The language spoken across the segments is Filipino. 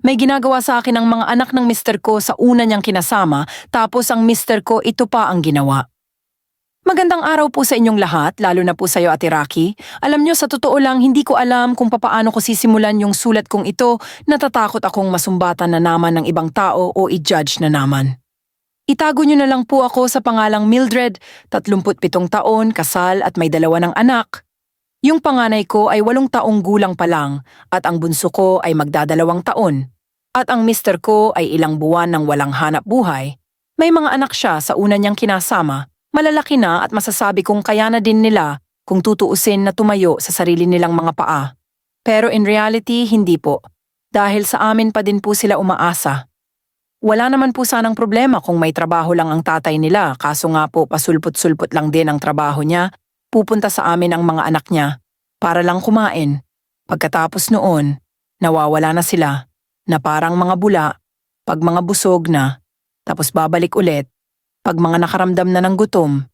May ginagawa sa akin ang mga anak ng mister ko sa una niyang kinasama, tapos ang mister ko ito pa ang ginawa. Magandang araw po sa inyong lahat, lalo na po sa iyo Ate Rocky. Alam niyo, sa totoo lang, hindi ko alam kung papaano ko sisimulan yung sulat kong ito, natatakot akong masumbatan na naman ng ibang tao o i-judge na naman. Itago niyo na lang po ako sa pangalang Mildred, 37 taon, kasal at may dalawa ng anak. Yung panganay ko ay walong taong gulang pa lang at ang bunso ko ay magdadalawang taon. At ang mister ko ay ilang buwan ng walang hanap buhay. May mga anak siya sa una niyang kinasama, malalaki na at masasabi kong kaya na din nila kung tutuusin na tumayo sa sarili nilang mga paa. Pero in reality, hindi po. Dahil sa amin pa din po sila umaasa. Wala naman po sanang problema kung may trabaho lang ang tatay nila, kaso nga po pasulpot-sulpot lang din ang trabaho niya pupunta sa amin ang mga anak niya para lang kumain. Pagkatapos noon, nawawala na sila na parang mga bula pag mga busog na, tapos babalik ulit pag mga nakaramdam na ng gutom.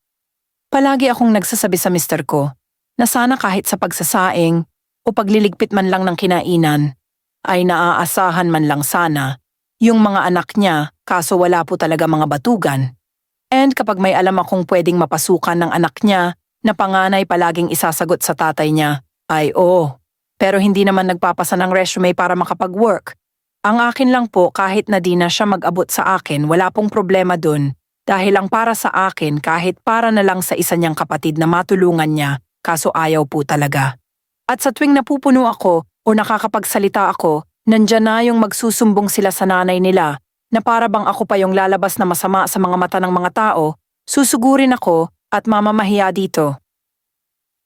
Palagi akong nagsasabi sa mister ko na sana kahit sa pagsasaing o pagliligpit man lang ng kinainan ay naaasahan man lang sana yung mga anak niya kaso wala po talaga mga batugan. And kapag may alam akong pwedeng mapasukan ng anak niya na panganay palaging isasagot sa tatay niya, ay oo. Pero hindi naman nagpapasa ng resume para makapag-work. Ang akin lang po kahit na di na siya mag-abot sa akin, wala pong problema dun. Dahil ang para sa akin kahit para na lang sa isa niyang kapatid na matulungan niya, kaso ayaw po talaga. At sa tuwing napupuno ako o nakakapagsalita ako, nandyan na yung magsusumbong sila sa nanay nila na para bang ako pa yung lalabas na masama sa mga mata ng mga tao, susugurin ako at mamamahiya dito.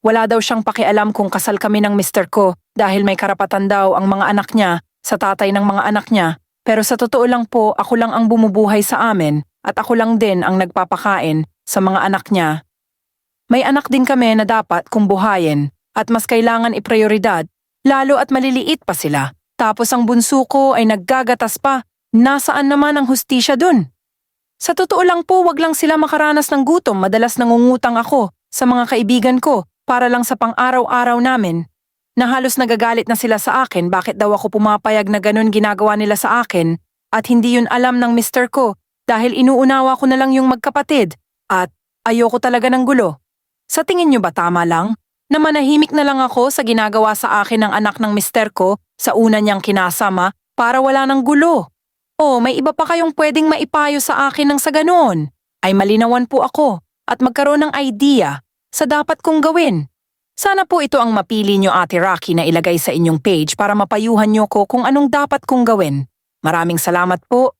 Wala daw siyang pakialam kung kasal kami ng mister ko dahil may karapatan daw ang mga anak niya sa tatay ng mga anak niya. Pero sa totoo lang po, ako lang ang bumubuhay sa amin at ako lang din ang nagpapakain sa mga anak niya. May anak din kami na dapat kung buhayin at mas kailangan iprioridad, lalo at maliliit pa sila. Tapos ang bunso ko ay naggagatas pa. Nasaan naman ang hustisya dun? Sa totoo lang po, wag lang sila makaranas ng gutom. Madalas nangungutang ako sa mga kaibigan ko para lang sa pang-araw-araw namin. Na halos nagagalit na sila sa akin bakit daw ako pumapayag na ganun ginagawa nila sa akin at hindi yun alam ng mister ko dahil inuunawa ko na lang yung magkapatid at ayoko talaga ng gulo. Sa tingin nyo ba tama lang? Na manahimik na lang ako sa ginagawa sa akin ng anak ng mister ko sa una niyang kinasama para wala ng gulo. O may iba pa kayong pwedeng maipayo sa akin ng sa ganoon. Ay malinawan po ako at magkaroon ng idea sa dapat kong gawin. Sana po ito ang mapili nyo Ate Rocky na ilagay sa inyong page para mapayuhan nyo ko kung anong dapat kong gawin. Maraming salamat po